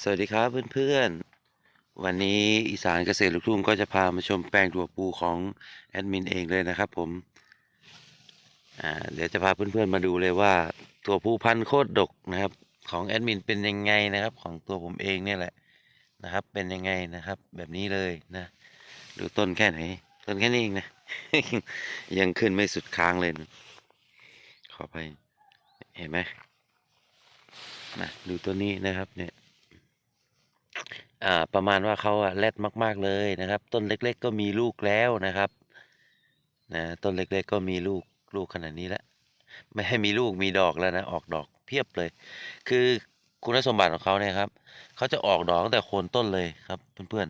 สวัสดีครับเพื่อนๆ วันนี้อีสานเกษตรลูกทุ่งก็จะพามาชมแปลงถั่วปูของแอดมินเองเลยนะครับผมเดี๋ยวจะพาเพื่อนๆมาดูเลยว่าถั่วปูพันธุ์โคตรดกนะครับ ของแอดมินเป็นยังไงนะครับ ของตัวผมเองเนี่ยแหละนะครับ เป็นยังไงนะครับ แบบนี้เลยนะดูต้นแค่ไหน ต้นแค่นี้เองนะ ยังขึ้นไม่สุดค้างเลยนะขอไปเห็นไหมนะดูตัวนี้นะครับเนี่ย อ่าประมาณว่าเขาอะแรดมาก ๆเลยนะครับ ต้นเล็ก ๆ ก็มีลูกแล้วนะครับนะต้นเล็ก ๆ ก็มีลูกลูกขนาดนี้แล้วไม่ให้มีลูกมีดอกแล้วนะออกดอกเพียบเลย คือคุณสมบัติของเขาเนี่ยครับเขาจะออกดอกตั้งแต่โคนต้นเลยครับเพื่อน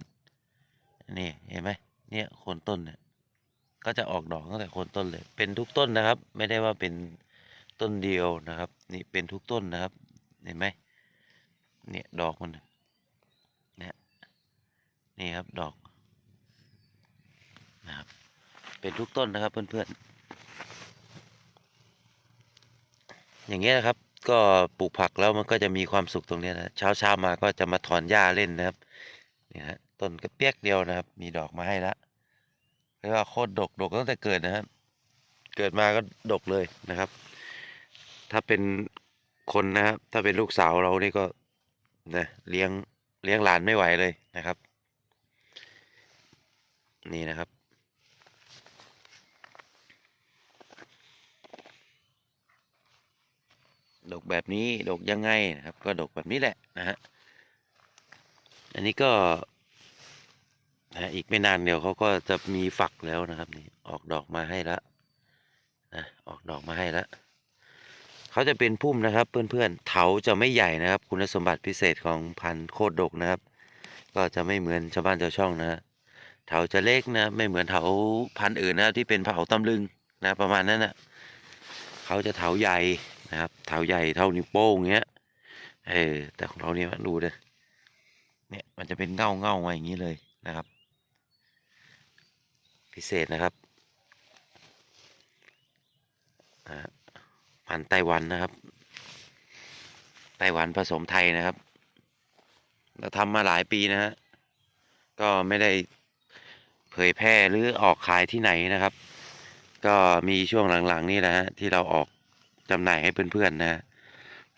ๆนี่เห็นไหมเนี่ยโคนต้นเนี่ยก็จะออกดอกตั้งแต่โคนต้นเลย เป็นทุกต้นนะครับ ไม่ได้ว่าเป็นต้นเดียวนะครับ นี่เป็นทุกต้นนะครับ เห็นไหมเนี่ยดอกมัน นี่ครับดอกนะครับเป็นทุกต้นนะครับเพื่อนๆอย่างเงี้ยนะครับ ก็ปลูกผักแล้วมันก็จะมีความสุขตรงนี้นะเช้าเช้ามาก็จะมาถอนหญ้าเล่นนะครับนี่ฮะต้นกระเปียกเดียวนะครับ มีดอกมาให้ละเรียกว่าโคตรดกดกตั้งแต่เกิดนะครับ เกิดมาก็ดกเลยนะครับ ถ้าเป็นคนนะครับ ถ้าเป็นลูกสาวเรานี่ก็นะเลี้ยงเลี้ยงหลานไม่ไหวเลยนะครับ นี่นะครับ ดกแบบนี้ดกยังไงนะครับ ก็ดกแบบนี้แหละนะฮะ อันนี้ก็นะอีกไม่นานเดี๋ยวเขาก็จะมีฝักแล้วนะครับนี่ออกดอกมาให้แล้วนะออกดอกมาให้แล้วเขาจะเป็นพุ่มนะครับ เพื่อนๆเถาจะไม่ใหญ่นะครับ คุณสมบัติพิเศษของพันธุ์โคตรดกนะครับ ก็จะไม่เหมือนชาวบ้านชาวช่องนะฮะ เถาจะเล็กนะ ไม่เหมือนเถาพันธุ์อื่นนะที่เป็นเถาตำลึงนะประมาณนั้นนะเขาจะเถาใหญ่นะครับ เถาใหญ่เท่านิ้วโป้งเงี้ยเออแต่ของเราเนี่ยดูเลยเนี่ยมันจะเป็นเง่าเง่ามาอย่างนี้เลยนะครับ พิเศษนะครับอ่าพันไต้หวันนะครับ ไต้หวันผสมไทยนะครับ เราทำมาหลายปีนะฮะก็ไม่ได้ เผยแพร่หรือออกขายที่ไหนนะครับ ก็มีช่วงหลังๆนี่แหละฮะที่เราออกจำหน่ายให้เพื่อนๆนะ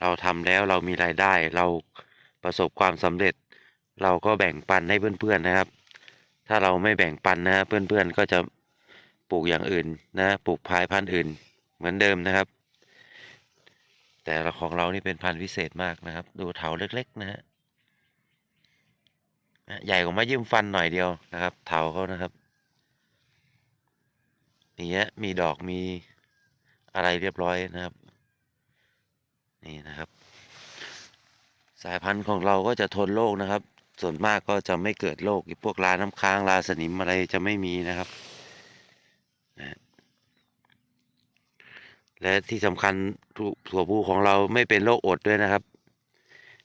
เราทำแล้วเรามีรายได้ เราประสบความสำเร็จ เราก็แบ่งปันให้เพื่อนๆนะครับ ถ้าเราไม่แบ่งปันนะฮะเพื่อนๆก็จะปลูกอย่างอื่นนะปลูกพายพันธุ์อื่นเหมือนเดิมนะครับ แต่ของเรานี่เป็นพันธุ์พิเศษมากนะครับ ดูเถาเล็ก ๆ นะฮะ ใหญ่กว่าไม้ยิ้มฟันหน่อยเดียวนะครับ เถาเขานะครับนี่ฮะมีดอกมีอะไรเรียบร้อยนะครับ นี่นะครับ สายพันธุ์ของเราก็จะทนโรคนะครับ ส่วนมากก็จะไม่เกิดโรคพวกราน้ำค้างราสนิมอะไรจะไม่มีนะครับนะและที่สำคัญถั่วพูของเราไม่เป็นโรคอดด้วยนะครับ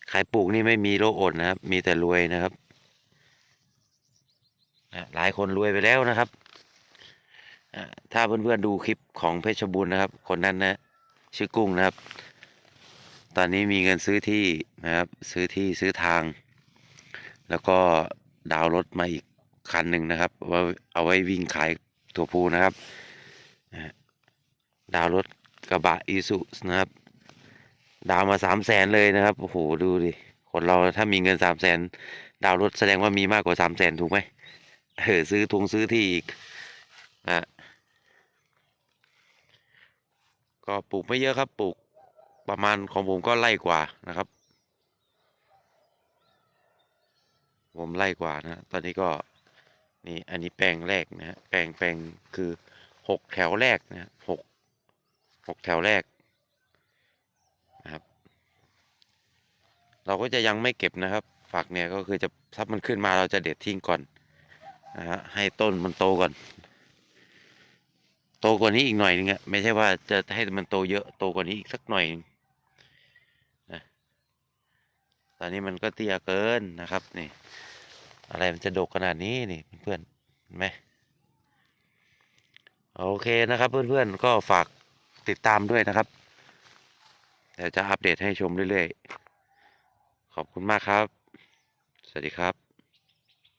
ใครปลูกนี่ไม่มีโรคอดนะครับ มีแต่รวยนะครับ นะหลายคนรวยไปแล้วนะครับอ่าถ้าเพื่อนๆดูคลิปของเพชรบุญนะครับ คนนั้นนะ ชื่อกุ้งนะครับ ตอนนี้มีเงินซื้อที่นะครับ ซื้อที่ซื้อทาง แล้วก็ดาวรถมาอีกคันหนึ่งนะครับว่าเอาไว้วิ่งขายตัวภูนะครับดาวรถกระบะอีสุนะครับ ดาวมาสามแสนเลยนะครับโอ้โหดูดิคนเราถ้ามีเงินสามแสนดาวรถแสดงว่ามีมากกว่าสามแสนถูกไหม เออซื้อทุงซื้อที่อีกนะก็ปลูกไม่เยอะครับปลูกประมาณของผมก็ไร่กว่านะครับ ผมไร่กว่านะตอนนี้ก็นี่อันนี้แปลงแรกนะฮะแปลงแปลงคือหกแถวแรกนะหกหกแถวแรกนะครับ เราก็จะยังไม่เก็บนะครับ ฝักเนี่ยก็คือจะถ้ามันขึ้นมาเราจะเด็ดทิ้งก่อน นะฮะให้ต้นมันโตก่อน โตกว่านี้อีกหน่อยนึงอะไม่ใช่ว่าจะให้มันโตเยอะโตกว่านี้อีกสักหน่อยนึงนะตอนนี้มันก็เตี้ยเกินนะครับนี่ อะไรมันจะดกขนาดนี้นี่เพื่อนเห็นไหมโอเคนะครับ เพื่อนๆก็ฝากติดตามด้วยนะครับเดี๋ยวจะอัปเดตให้ชมเรื่อยๆ ขอบคุณมากครับ สวัสดีครับ